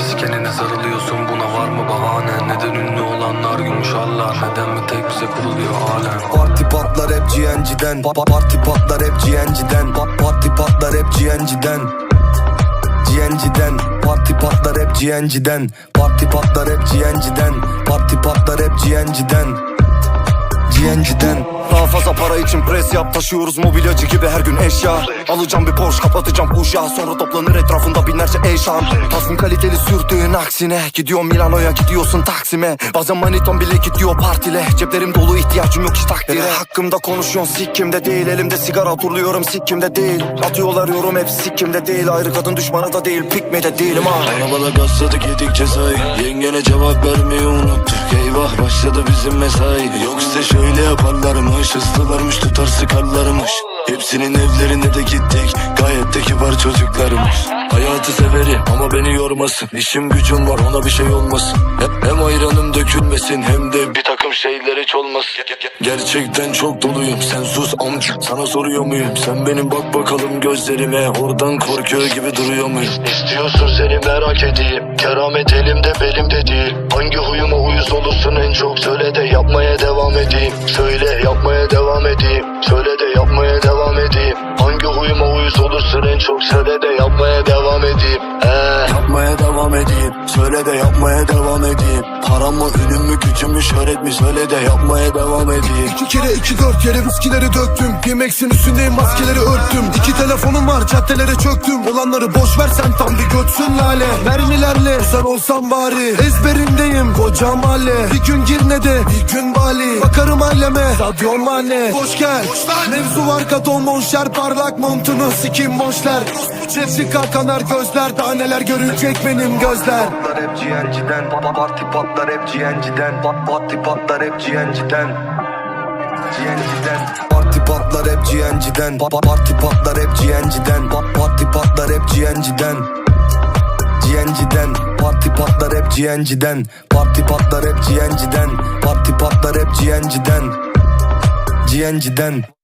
sarılıyorsun buna var mı bahane. Neden ünlü olanlar gümüş Allah Neden mi tek bize kuruluyor alem Parti patlar hep GNG'den pa- Parti patlar hep GNG'den Pa- Parti patlar hep GNG'den GNG'den Parti patlar hep GNG'den Parti patlar hep GNG'den Parti patlar hep GNG'den GNG'den Daha fazla para için pres yap. Taşıyoruz mobilyacı gibi her gün eşya. Alacağım bir Porsche kapatacağım kuşağı. Sonra toplanır etrafında binlerce eşan Tasmin kaliteli sürdüğün aksine. Gidiyorum Milano'ya gidiyorsun Taksim'e. Bazen maniton bile gidiyor partile. Ceplerim dolu ihtiyacım yok hiç takdire. Hakkımda konuşuyorsun sikkimde değil. Elimde sigara turluyorum sikkimde değil. Atıyorlar yorum hep sikkimde değil. Ayrı kadın düşmanı da değil pikmede değilim ha. Arabada gazladık yedik cezayı Yengene cevap vermeyi unuttuk Başladı bizim mesai. Yoksa şöyle yaparlarmış Hızlılarmış tutar sıkarlarmış. Hepsinin evlerine de gittik Gayet de kibar çocuklarmış Hayatı severim ama beni yormasın. İşim gücüm var ona bir şey olmasın. Hem, hem ayranım dökülmesin Hem de bir takım şeyler hiç olmasın. Gerçekten çok doluyum. Sen sus amca sana soruyor muyum? Sen benim bak bakalım gözlerime. Oradan korkuyor gibi duruyor muyum? İstiyorsun seni merak edeyim. Keramet elimde belimde değil edeyim. Söyle yapmaya devam edeyim. Söyle de yapmaya devam edeyim. Hangi huyuma uyuz olursun en çok Söyle de yapmaya devam edeyim. Ee, Yapmaya devam edeyim. Söyle de yapmaya devam edeyim. Param mı ünüm mü gücüm mü şöhret mi? Söyle de yapmaya devam edeyim. İki kere iki dört kere viskileri döktüm. Yemeksin üstündeyim maskeleri örttüm. İki telefonum var caddelere çöktüm. Olanları boş ver sen tam bir götsün lale. Mermilerle sen olsan bari. Ezberindeyim koca mahalle Bir gün Girne'de bir gün Bali. Bakarım aileme Stadyon mahalle Boş gel Mevzu var katon monşer Parlak montunu sikim boşler Sesi kalkanar gözler Daha neler görecek benim gözler GNG'den Pa- pa- Parti patlar hep GNG'den Pa- Parti patlar hep GNG'den GNG'den Parti patlar hep GNG'den Pa- pa- Parti patlar hep GNG'den Pa- Parti patlar hep GNG'den GNG'den Parti patlar hep GNG'den Parti patlar hep GNG'den Parti patlar hep GNG'den GNG'den